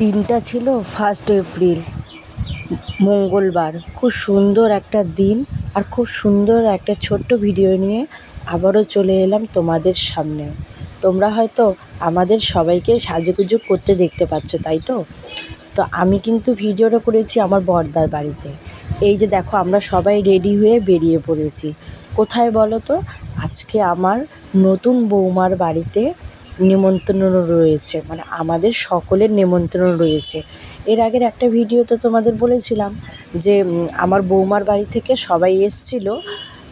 দিনটা ছিল first April মঙ্গলবার। খুব সুন্দর একটা দিন আর খুব সুন্দর একটা ছোট্ট ভিডিও নিয়ে আবারও চলে এলাম তোমাদের সামনে। তোমরা হয়তো আমাদের সবাইকে সাজুগুজু করতে দেখতে পাচ্ছ, তাই তো? তো আমি কিন্তু ভিডিওটা করেছি আমার বর্দার বাড়িতে। এই যে দেখো, আমরা সবাই রেডি হয়ে বেরিয়ে পড়েছি। কোথায় বলো তো? আজকে আমার নতুন বৌমার বাড়িতে নিমন্ত্রণ রয়েছে মানে আমাদের সকলের নিমন্ত্রণ রয়েছে। এর আগের একটা ভিডিওতে তোমাদের বলেছিলাম যে আমার বৌমার বাড়ি থেকে সবাই এসছিল,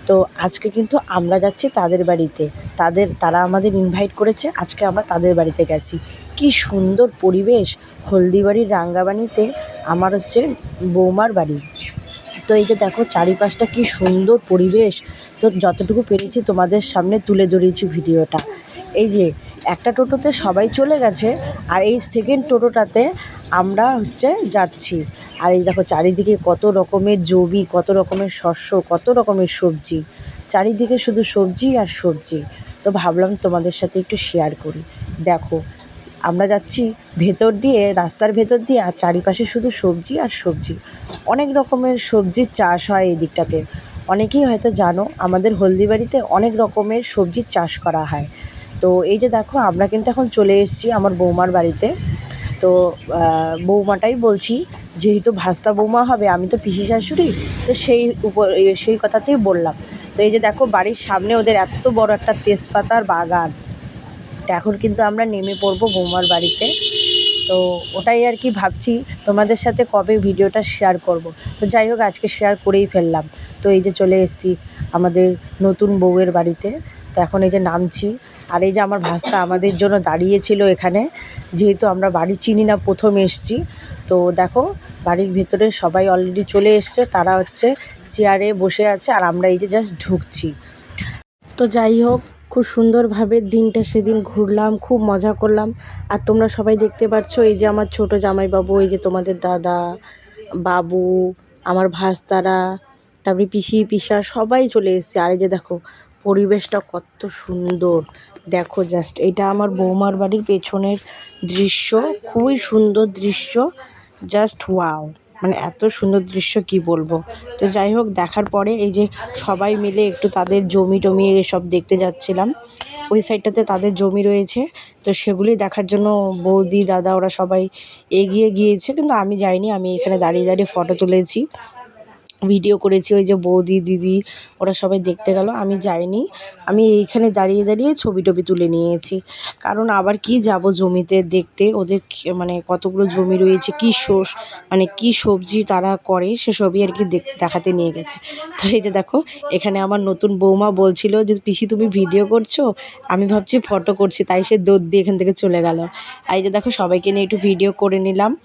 তো আজকে কিন্তু আমরা যাচ্ছি তাদের বাড়িতে। তাদের, তারা আমাদের ইনভাইট করেছে, আজকে আমরা তাদের বাড়িতে গেছি। কি সুন্দর পরিবেশ! হলদিবাড়ির রাঙ্গাবানিতে আমার হচ্ছে বৌমার বাড়ি। তো এই যে দেখো, চারিপাশটা কি সুন্দর পরিবেশ! তো যতটুকু পেরেছি তোমাদের সামনে তুলে ধরেছি ভিডিওটা। এই যে, একটা টোটোতে সবাই চলে গেছে আর এই সেকেন্ড টোটোটাতে আমরা হচ্ছে যাচ্ছি। আর এই দেখো চারিদিকে কত রকমের জমি কত রকমের শস্য, কত রকমের সবজি। চারিদিকে শুধু সবজি আর সবজি। তো ভাবলাম তোমাদের সাথে একটু শেয়ার করি। দেখো, আমরা যাচ্ছি ভেতর দিয়ে, রাস্তার ভেতর দিয়ে, আর চারিপাশে শুধু সবজি আর সবজি। অনেক রকমের সবজির চাষ হয় এই দিকটাতে। অনেকেই হয়তো জানো, আমাদের হলদিবাড়িতে অনেক রকমের সবজির চাষ করা হয়। তো এই যে দেখো, আমরা কিন্তু এখন চলে এসেছি আমার বৌমার বাড়িতে। তো বৌমাটাই বলছি, যেহেতু ভাস্তা বৌমা হবে, আমি তো পিসি শাশুড়ি, তো সেই উপর সেই কথাতেই বললাম। তো এই যে দেখো, বাড়ির সামনে ওদের এত বড় একটা তেজপাতার বাগান। এখন কিন্তু আমরা নেমে পড়ব বৌমার বাড়িতে। তো ওটাই আর কি ভাবছি, তোমাদের সাথে কবে ভিডিওটা শেয়ার করব। তো যাই হোক, আজকে শেয়ার করেই ফেললাম। তো এই যে চলে এসেছি আমাদের নতুন বউয়ের বাড়িতে। তো এখন এই যে নামছি। আর এই যে আমার ভাস্তা আমাদের জন্য দাঁড়িয়েছিল এখানে, যেহেতু আমরা বাড়ি চিনি না, প্রথম এসছি। তো দেখো, বাড়ির ভেতরে সবাই অলরেডি চলে এসছে, তারা হচ্ছে চেয়ারে বসে আছে, আর আমরা এই যে জাস্ট ঢুকছি। তো যাই হোক, খুব সুন্দরভাবে দিনটা সেদিন ঘুরলাম, খুব মজা করলাম। আর তোমরা সবাই দেখতে পাচ্ছ এই যে আমার ছোট জামাইবাবু, এই যে তোমাদের দাদা, বাবু, আমার ভাস্তারা, তারপরে পিসি, পিসা, সবাই চলে এসেছে। আর এই যে দেখো পরিবেশটা কত সুন্দর। দেখো জাস্ট এটা আমার বৌমার বাড়ির পেছনের দৃশ্য, খুবই সুন্দর দৃশ্য। জাস্ট ওয়াও মানে এত সুন্দর দৃশ্য কি বলব? তো যাই হোক, দেখার পরে এই যে সবাই মিলে একটু তাদের জমি টমি এসব দেখতে যাচ্ছিলাম। ওই সাইডটাতে তাদের জমি রয়েছে, তো সেগুলি দেখার জন্য বৌদি, দাদা ওরা সবাই এগিয়ে গিয়েছে। কিন্তু আমি যাইনি, আমি এখানে দাঁড়িয়ে দাঁড়িয়ে ফটো তুলেছি। ভিডিও করেছি, ওই যে বৌদি, দিদি, ওরা সবাই দেখতে গেল, আমি যাইনি। আমি এইখানে দাঁড়িয়ে দাঁড়িয়ে ছবি টবি তুলে নিয়েছি। কারণ আবার কি যাব জমিতে দেখতে? ওদের মানে কতগুলো জমি রয়েছে, কী শোষ মানে কী সবজি তারা করে, সেসবই আর কি দেখ- দেখাতে নিয়ে গেছে। তো এই যে দেখো, এখানে আমার নতুন বৌমা বলছিল যে, পিসি, তুমি ভিডিও করছ? আমি ভাবছি ফটো করছি, তাই সে দৌড় দিয়ে এখান থেকে চলে গেল। এই যে দেখো, সবাইকে নিয়ে একটু ভিডিও করে নিলাম।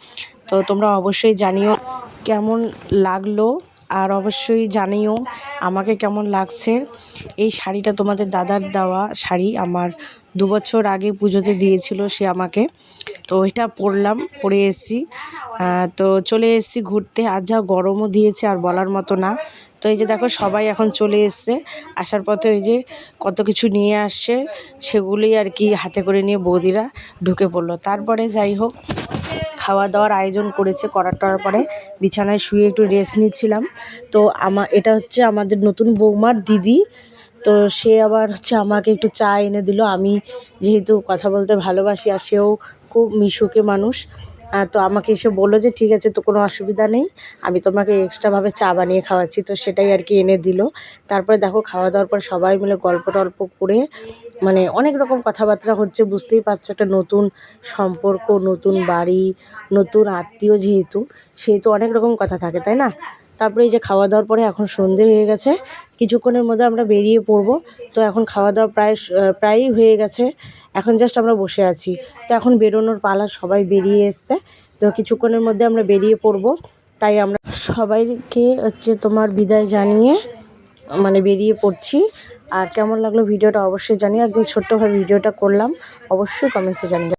তো তোমরা অবশ্যই জানিও কেমন লাগল আর অবশ্যই জানিও আমাকে কেমন লাগছে। এই শাড়িটা তোমাদের দাদার দেওয়া শাড়ি, আমার দু বছর আগে পুজোতে দিয়েছিল সে আমাকে। তো এটা পরলাম, পরে এসেছি। তো চলে এসেছি ঘুরতে। আর যা গরমও দিয়েছে, আর বলার মতো না। তো এই যে দেখো, সবাই এখন চলে এসছে। আসার পথে ওই যে কত কিছু নিয়ে আসছে, সেগুলোই আর কি হাতে করে নিয়ে বৌদিরা ঢুকে পড়ল। তারপরে যাই হোক খাওয়া দাওয়ার আয়োজন করেছে করার পরে বিছানায় শুয়ে একটু রেস্ট নিচ্ছিলাম। তো আমা, এটা হচ্ছে আমাদের নতুন বৌমার দিদি। তো সে আবার হচ্ছে আমাকে একটু চা এনে দিল। আমি যেহেতু কথা বলতে ভালোবাসি আর সেও খুব মিশুকে মানুষ। তো আমাকে এসে বলল যে, ঠিক আছে, তো কোনো অসুবিধা নেই। আমি তোমাকে এক্সট্রাভাবে চা বানিয়ে খাওয়াচ্ছি। তো সেটাই আর কি এনে দিল। তারপরে দেখো, খাওয়া দাওয়ার পর সবাই মিলে গল্প টল্প করে মানে অনেক রকম কথাবার্তা হচ্ছে, বুঝতেই পারছ, একটা নতুন সম্পর্ক, নতুন বাড়ি, নতুন আত্মীয় যেহেতু সেহেতু অনেক রকম কথা থাকে, তাই না? তারপরে এই যে খাওয়া দাওয়ার পরে এখন সন্ধে হয়ে গেছে। কিছুক্ষণের মধ্যে আমরা বেরিয়ে পড়ব। তো এখন খাওয়া দাওয়া প্রায় প্রায়ই হয়ে গেছে। এখন জাস্ট আমরা বসে আছি। তো এখন বেরোনোর পালা সবাই বেরিয়ে এসছে। তো কিছুক্ষণের মধ্যে আমরা বেরিয়ে পড়ব। তাই আমরা সবাইকে হচ্ছে তোমার বিদায় জানিয়ে মানে বেরিয়ে পড়ছি। আর কেমন লাগল ভিডিওটা অবশ্যই জানিয়ে একদম ছোট্টভাবে ভিডিওটা করলাম। অবশ্যই কমেন্টসে জানিয়ে